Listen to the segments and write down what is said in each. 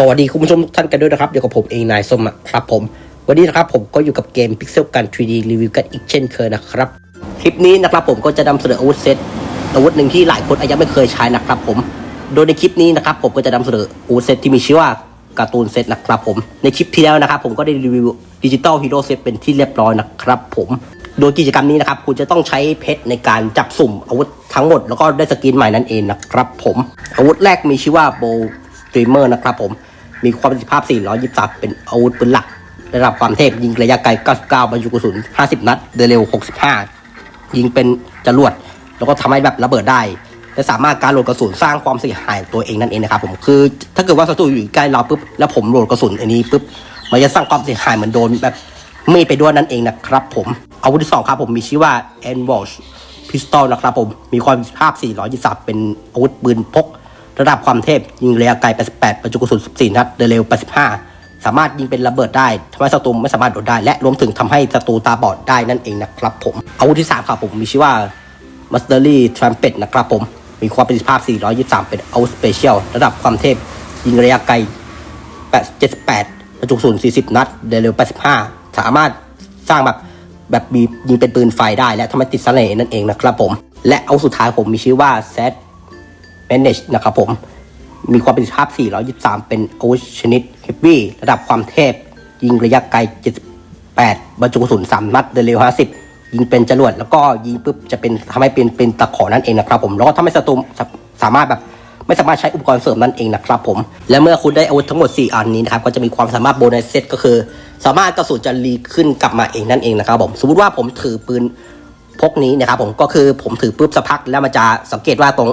สวัสดีคุณผู้ชมทุกท่านกันด้วยนะครับ เดี๋ยวกับผมเองนายสมครับผม วันนี้นะครับผมก็อยู่กับเกม Pixel กัน 3D รีวิวกันอีกเช่นเคยนะครับ คลิปนี้นะครับผมก็จะนำเสนออาวุธเซตอาวุธหนึ่งที่หลายคนอาจจะไม่เคยใช้นะครับผม โดยในคลิปนี้นะครับผมก็จะนำเสนออาวุธเซตที่มีชื่อว่าการ์ตูนเซตนะครับผม ในคลิปที่แล้วนะครับผมก็ได้รีวิวดิจิตอลฮีโร่เซตเป็นที่เรียบร้อยนะครับผมโดยกิจกรรมนี้นะครับคุณจะต้องใช้เพชรในการจับสุ่มอาวุธทั้งหมดแล้วก็ได้สกินใหม่นั่นเองนะครับผมอาวุธแรกมีชื่อว่าโบสตรีมเมอร์นะครับผม มีความประสิทธิภาพ 423 เป็นอาวุธปืนหลัก ระดับความเทพยิงระยะไกล 99 บรรจุกระสุน 50 นัดเดเร็ว 65 ยิงเป็นจรวด แล้วก็ทำให้แบบระเบิดได้ และสามารถการโหลดกระสุนสร้างความเสียหายตัวเองนั่นเองนะครับผมคือ ถ้าเกิดว่าศัตรูอยู่ใกล้เราปุ๊บแล้วผมโหลดกระสุนอันนี้ปุ๊บมันจะสร้างความเสียหายเหมือนโดนแบบมีดไปด้วยนั่นเองนะครับผมอาวุธที่สองครับผมมีชื่อว่า e n w a s h Pistol นะครับผมมีความประสิทธิภาพ 423 เป็นอาวุธปืนพก ระดับความเทพยิงระยะไกล 88บรรจุกระสุน 14 นัดเดเร็ว 85 สามารถยิงเป็นระเบิดได้ทำให้ศัตรูไม่สามารถโดดได้ และรวมถึงทำให้ศัตรูตาบอดได้นั่นเองนะครับผม อาวุธที่ 3 ครับผมมีชื่อว่า Mastery Trumpet นะครับผม มีความประสิทธิภาพ 423 เป็นอาวุธสเปเชียลระดับความเทพยิงระยะไกล 78บรรจุกระสุน 40 นัดเดเร็ว 85 สามารถสร้างแบบแบบมียิงเป็นปืนไฟได้และทำให้ติดเสน่ห์นั่นเองนะครับผม และเอาสุดท้ายผมมีชื่อว่า Set Manage นะครับผม มีความประสิทธิภาพ 423 เป็นอาวุธชนิด Heavy ระดับความเทพ ยิงระยะไกล 78 บรรจุกระสุน 3 นัดเดินเร็ว 50 ยิงเป็นจรวด แล้วก็ยิงปุ๊บจะเป็นทำให้เป็นเป็นตะขอนั่นเองนะครับผม แล้วก็ทำให้ศัตรูสาสามารถแบบไม่สามารถใช้อุปกรณ์เสริมนั่นเองนะครับผม และเมื่อคุณได้อาวุธทั้งหมด 4 อันนี้นะครับ ก็จะมีความสามารถโบนัสเซตก็คือ สามารถกระสุนจะรีขึ้นกลับมาเองนั่นเองนะครับผม สมมติว่าผมถือปืนพกนี้นะครับผม ก็คือผมถือปุ๊บสักพักแล้วมันจะสังเกตว่าตรง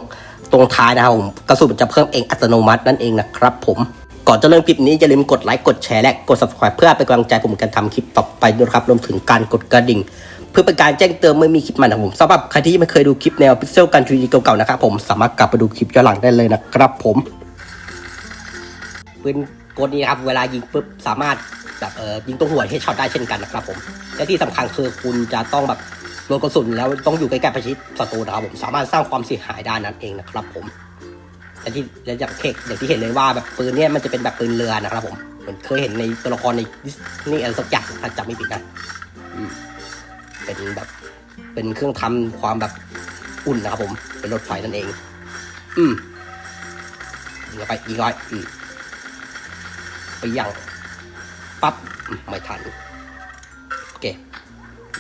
ตรงท้ายนะครับผมกระสุนจะเพิ่มเองอัตโนมัตินั่นเองนะครับผมก่อนจะเริ่มคลิปนี้อย่าลืมกดไลค์กดแชร์และกด subscribe เพื่อเป็นกำลังใจผมในการทำคลิปต่อไปด้วยครับรวมถึงการกดกระดิ่ง เพื่อเป็นการแจ้งเตือนเมื่อมีคลิปใหม่นะครับผมสำหรับใครที่ไม่เคยดูคลิปแนวพิกเซลกันทรีดีเก่าๆนะครับผมสามารถกลับไปดูคลิปย้อนหลังได้เลยนะครับผมปืนกดนี้ครับเวลายิงปุ๊บสามารถแบบเออยิงตรงหัวให้ช็อตได้เช่นกันนะครับผมและที่สำคัญคือคุณจะต้องแบบ โดนกระสุนแล้วต้องอยู่ใกล้ๆประชิดศัตรูนะครับผมสามารถสร้างความเสียหายได้นั่นเองนะครับผมและที่และอย่างเทคอย่างที่เห็นเลยว่าแบบปืนเนี่ยมันจะเป็นแบบปืนเรือนะครับผมเหมือนเคยเห็นในตัวละครในนี่อะไรสักอย่างถ้าจำไม่ผิดนะเป็นแบบเป็นเครื่องทำความแบบอุ่นนะครับผม เป็นรถไฟนั่นเอง อืมยิงเข้าไปยิงร้อยอืมไปยังปั๊บไม่ทันอเค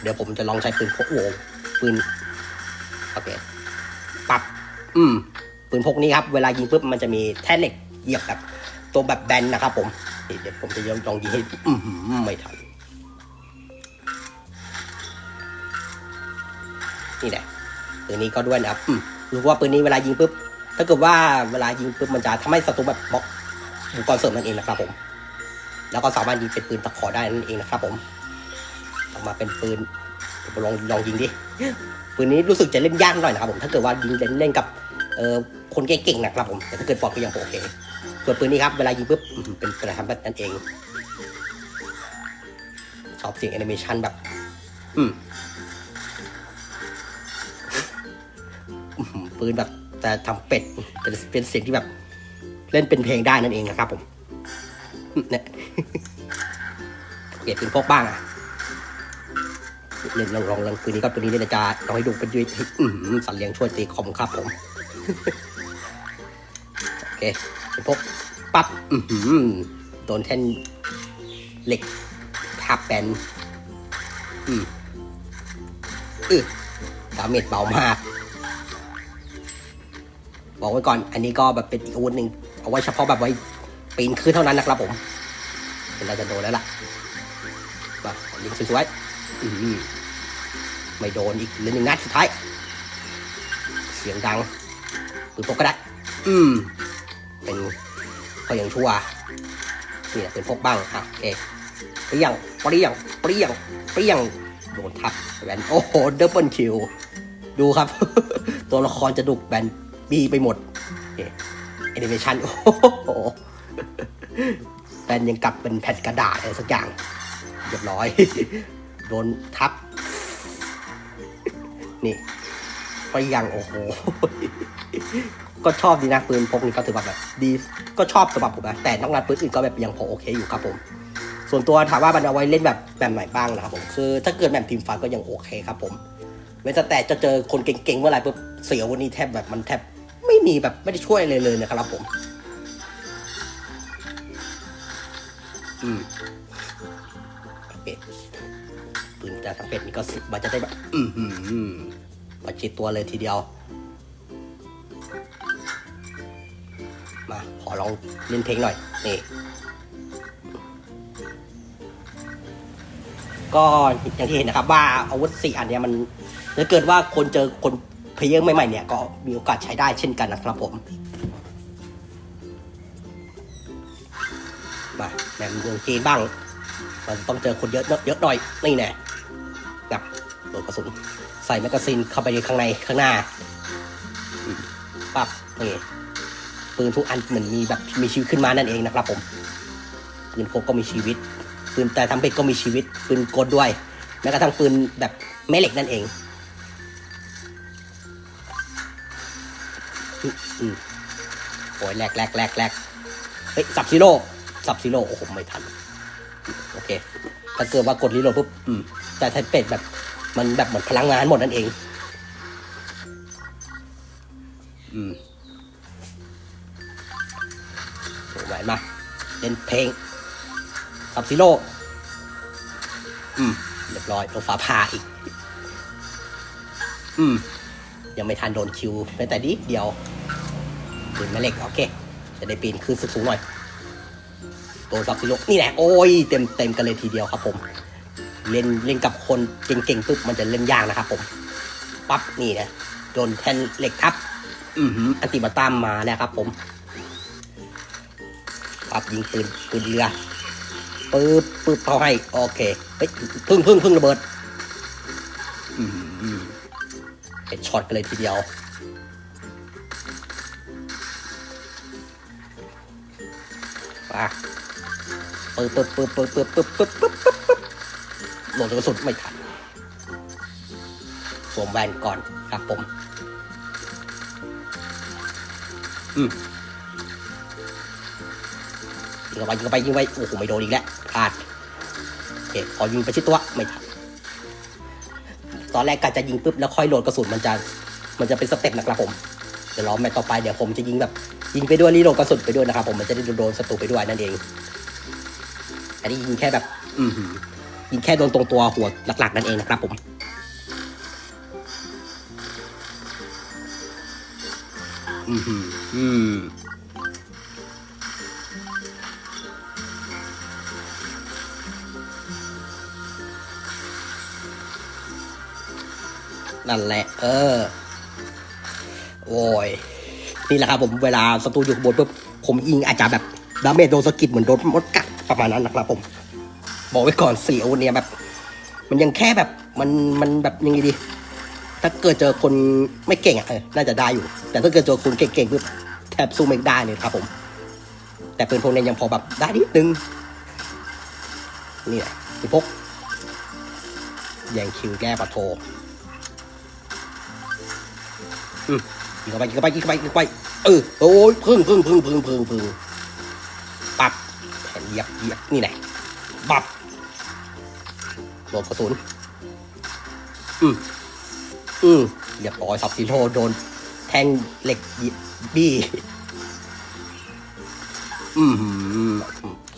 เดี๋ยวผมจะลองใช้ปืนพกโวปืนโอเคปับ อืมปืนพกนี้ครับเวลายิงปุ๊บมันจะมีแท่นเหล็กเหยียบแบบตัวแบบแบนนะครับ ผมเดี๋ยวผมจะลองยิงให้อือหือไม่ทันนี่แหละปืนนี้ก็ด้วยนะครับอืมรู้ว่าปืนนี้เวลายิงปุ๊บถ้าเกิดว่าเวลายิงปุ๊บมันจะทำให้ศัตรูแบบบล็อกอุปกรณ์เสริมนั่นเองนะครับผม แล้วก็สามารถยิงเป็นปืนตะขอได้นั่นเองนะครับผม มาเป็นปืนลองลองยิงดิปืนนี้รู้สึกจะเล่นยากหน่อยนะครับผมถ้าเกิดว่ายิงเล่นเล่นกับเอ่อคนเก่งๆนะครับผมแต่ถ้าเกิดปลอดก็ยังโอเคส่วนปืนนี้ครับเวลายิงปุ๊บเป็นกระทำแบบนั้นเองชอบเสียงแอนิเมชันแบบ อืมปืนแบบแต่ทำเป็ดเป็นเป็นเสียงที่แบบ เล่นเป็นเพลงได้นั่นเองนะครับผมเนี่ยเปลี่ยนปืนพกบ้างอะ เล่นลองลองลองปืนนี้ก็ปืนนี้เนี่ยนะจะลองให้ดูเป็นยอื้อหือสันเลี้ยงช่วยตีคอมครับผม โอเคเป็นพกปั๊บอือหือโดนแท่นเหล็กทับแบนอืมอือดาเมจเบามาก บอกไว้ก่อน อันนี้ก็แบบเป็นอีกอาวุธหนึ่งเอาไว้เฉพาะแบบไว้ปีนขึ้นเท่านั้นนะครับผมเดี๋ยวเราจะโดนแล้วล่ะแบบยิงสวยๆ อืมไม่โดนอีกเหลือหนึ่งนัดสุดท้าย เสียงดังปืนพกก็ได้อืม เป็นก็ยังชั่วนี่แหละเป็นพกบ้างอะโอเคเปรี้ยงเปรี้ยงเปรี้ยงเปรี้ยงโดนทับแบนโอ้โหเดบเบิลคิวดูครับ ตัวละครจะดุกแบนบีไปหมดแอนิเมชันโอ้โหแบนยังกลับเป็นแผ่นกระดาษอะไรสักอย่างเรียบร้อย โดนทับ นี่ไปยังโอ้โห ก็ชอบดีนะปืนพกนี่ก็ถือว่าแบบดีก็ชอบสำหรับผมนะแต่นอกนั้นปืนอื่นก็แบบยังพอโอเคอยู่ครับผม ส่วนตัวถามว่ามันเอาไว้เล่นแบบแบบไหนบ้างนะครับผมคือถ้าเกิดแบบทีมไฟก็ยังโอเคครับผมเว้นแต่จะเจอคนเก่งๆเมื่อไหร่ปุ๊บเสียวันนี้แทบแบบมันแทบไม่มีแบบไม่ได้ช่วยเลยเลยนะครับผม อืมโอเค ปืนแต่ทั้งเป็ดนี่ก็สิมันจะได้แบบ อืมอืมอืมประชิดตัวเลยทีเดียว มาขอลองเล่นเพลงหน่อย นี่ ก็อย่างที่เห็นนะครับว่าอาวุธสี่อันเนี้ยมันถ้าเกิดว่าคนเจอคนเพลเยอร์ใหม่ๆเนี่ยก็มีโอกาสใช้ได้เช่นกันนะครับผมมาแหม่มเมืองจีนบ้าง มันต้องเจอคนเยอะเยอะหน่อย นี่แน่ กับโดนกระสุนใส่แมกกาซีนเข้าไปในข้างในข้างหน้าปั๊บนี่ปืนทุกอันเหมือนมีแบบมีชีวิตขึ้นมานั่นเองนะครับ ผมปืนพกก็มีชีวิตปืนแต่ทำเป็ดก็มีชีวิตปืนกลด้วยแม้กระทั่งปืนแบบแม่เหล็กนั่นเองอโอ้ยแลกแลกแลกแลกเฮ้ยสับซีโร่สับซีโร่โอ้โหไม่ทัน โอเค ถ้าเกิดว่ากดรีโหลดปุ๊บอืม แต่ถ้าเป็ดแบบมันแบบเหมือนพลังงานหมดนั่นเอง อืมสวยมากเล่นเพลงซับซิโร่อืมเรียบร้อยโดนฟ้าผ่าอีก อืม ยังไม่ทันโดนคิวแม้แต่นิดเดียวปืนแม่เหล็ก โอเค จะได้ปีนขึ้นสูงๆหน่อย ตัวซับซิโร่นี่แหละ โอ้ย เต็มเต็มกันเลยทีเดียวครับผม เล่นเล่นกับคนเก่งๆปุ๊บมันจะเล่นยากนะครับผมปั๊บนี่นะโดนแทนเหล็กทับอือหืออันติมาตามมาแล้วครับ ผมปั๊บยิงปืนปืนเรือปึ๊บปึ๊บเขาให้โอเคเฮ้ยพึ่งพึ่งพึ่งระเบิดอืมอืมเห็นช็อตกันเลยทีเดียวป่ะปึ๊บปึ๊บปึ๊บปึ๊บปึ๊บปึ๊บปึ๊บปึ๊บปึ๊บปึ๊บโหลดกระสุนไม่ทันสวมแว่นก่อนครับผม อืมยิงเข้าไปยิงเข้าไปยิงไปโอ้โหไม่โดนอีกแล้วพลาดโอเคขอยิงไปชิดตัวไม่ทันตอนแรกกะจะยิงปุ๊บแล้วค่อยโหลดกระสุนมันจะ มันจะเป็นสเต็ปนะครับผมเดี๋ยวรอแมตช์ต่อไปเดี๋ยวผมจะยิงแบบยิงไปด้วยรีโหลดกระสุนไปด้วยนะครับผมมันจะได้โดนศัตรูไปด้วยนั่นเอง อันนี้ยิงแค่แบบ อือหือ ยิงแค่โดนตรงตัวหัวหลักๆนั่นเองนะครับผมอือหืออืมนั่นแหละ เออ โอ้ย นี่แหละครับผมเวลาศัตรูอยู่บนปุ๊บผมยิงอาจจะแบบดาเมจโดนสกิดเหมือนโดนมดกัดประมาณนั้นนะครับผม บอกไว้ก่อนสี่อาวุธเนี่ยแบบ มันยังแค่แบบมันมันแบบยังไงดี ถ้าเกิดเจอคนไม่เก่งอะเออน่าจะได้อยู่ แต่ถ้าเกิดเจอคนเก่งๆปุ๊บแทบสู้ไม่ได้เลยครับผม แต่ปืนพวกนี้ยังพอแบบได้นิดนึงนี่แหละปืนพกแย่งคิวแก้ปะโทอืมยิงเข้าไปยิงเข้าไปยิงเข้าไปยิงเข้าไปเออโอ้ยพึ่งพึ่งพึ่งพึ่งพึ่งพึ่งปับแผ่นเหยียบเหยียบนี่แหละบับ โดนกระสุน อืมอืมเรียบร้อยสับซีโร่โดน แทงเหล็กเหยียบบี้ อืม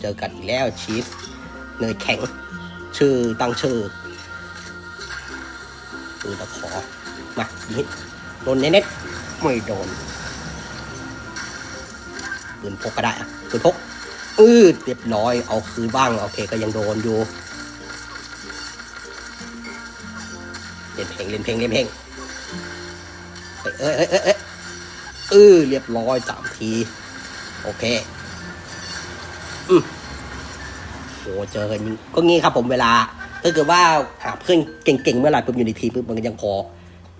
เจอกันอีกแล้วชีสเนยแข็ง ชื่อตั้งชื่อปืนตะขอ มายิงโดนเน็ตๆไม่โดนปืนพกก็ได้อะปืนพกอืดเรียบร้อย เอาคืนบ้าง โอเคก็ยังโดนอยู่ เล่นเพลงเล่นเพลงเล่นเพลงเอ้ยเอ้ยเอ้ยเอ้ยเออเรียบร้อยสามที โอเค อืมโหเจอกันก็งี้ครับผมเวลาถ้าเกิดว่าหาเพื่อนเก่งๆเมื่อไหร่ปุ๊บอยู่ในทีมปุ๊บมันก็ยังพอ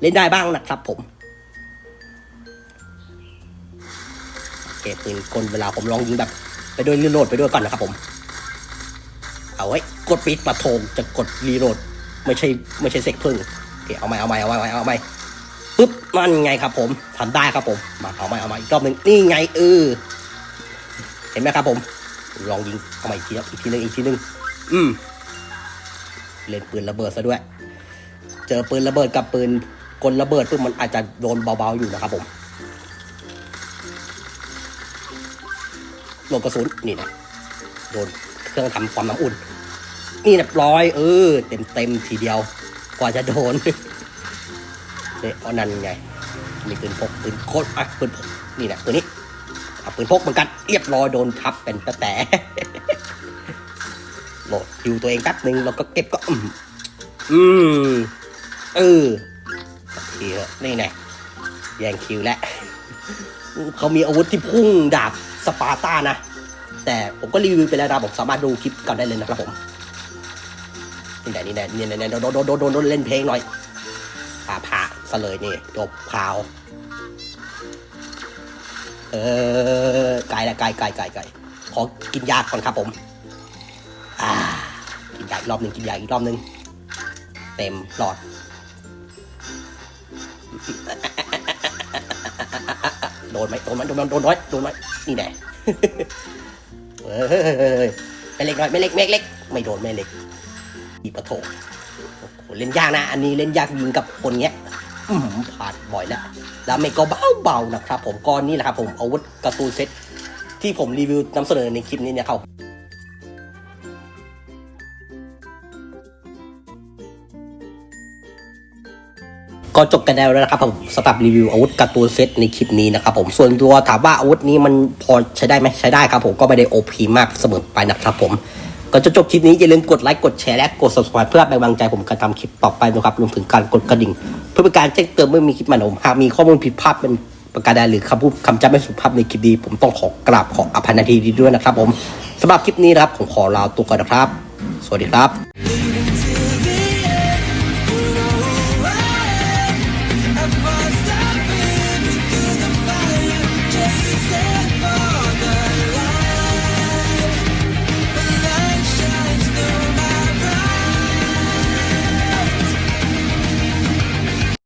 เล่นได้บ้างนะครับผมโอเคปืนกลเวลาผมลองยิงแบบ ไปด้วยรีโหลดไปด้วยก่อนนะครับผมเอาไว้กดปิดประโทงจะกดรีโหลดไม่ใช่ไม่ใช่เซ็กพึ่ง เคเอาใหม่เอาใหม่เอาใหม่เอาใหม่ปุ๊บนั่นไงครับผมทำได้ครับผมมาเอาใหม่เอาใหม่อีกรอบหนึ่งนี่ไงเออเห็นไหมครับผมลองยิงเอาใหม่อีกทีอีกทีหนึงอีกทีหนึงอืมเล่นปืนระเบิดซะด้วย เจอปืนระเบิดกับปืนกลระเบิดปุ๊บมันอาจจะโดนเบาๆอยู่นะครับผมโดนกระสุนนี่นะโดนเครื่องทำความน้ำอุ่น นี่เรียบร้อยเออเต็มเต็มๆทีเดียว กว่าจะโดนเนี่เอานั่นไงมีปืนพกปืนโคตรอะปืนพกนี่นะตัวนี้เอาปืนพกเหมือนกันเรียบร้อยโดนทับเป็นตะแต่โหลดคิวตัวเองแป๊บหนึ่งแล้วก็เก็บก็อืมอืมเออทีเถอะนี่ไงแย่งคิวแล้วเขามีอาวุธที่พุ่งดาบสปาร์ต้านะ แต่ผมก็รีวิวไปแล้วนะผมสามารถดูคลิปก่อนได้เลยนะครับผม นี่แหละนี่แหละนี่แหละโดนโดนโดนโดนโดนเล่นเพลงหน่อยผ่าผ่าซะเลยนี่จบข่าว เออไกลละไกลไกลไกลไกลขอกินยาก่อนครับผม อ่า กินยาอีกรอบหนึ่งกินยาอีกรอบหนึ่งเต็มหลอด โดนไหมโดนไหมโดนไหมโดนน้อยโดนน้อยนี่แน่เฮ้ยไม่เล็กน้อยไม่เล็กไม่เล็กไม่โดนไม่เล็ก อีปะโถโเล่นยากนะ อันนี้เล่นยากยิงกับคนเนี้ยผ่านบ่อยแล้วแล้วไม่ก็เบาๆนะครับผมก้อนนี้แหละครับผมอาวุธกร์ตูนเซตที่ผมรีวิวนำเสนอในคลิปนี้เนี่ยครับก็จบกันแล้วนะครับผมสำหรับรีวิวอาวุธการ์ตูนเซตในคลิปนี้นะครับผมส่วนตัวถามว่าอาวุธนี้มันพอใช้ได้ไหมใช้ได้ครับผมก็ไม่ได้โอพีมากเสมอไปนะครับผม ก็จะจบคลิปนี้อย่าลืมกดไลค์กดแชร์และกด subscribe เพื่อเป็นกำลังใจผมการทำคลิปต่อไปนะครับรวมถึงการกดกระดิ่ง เพื่อเป็นการแจ้งเตือนเมื่อมีคลิปใหม่ของผมหากมีข้อมูลผิดพลาดเป็นประการใดหรือคำพูดคำจำไม่สุภาพในคลิปดี ผมต้องขอกราบขออภัยนาทีดีด้วยนะครับ ผมสำหรับคลิปนี้นะครับผมขอลาตัวก่อนนะครับ สวัสดีครับ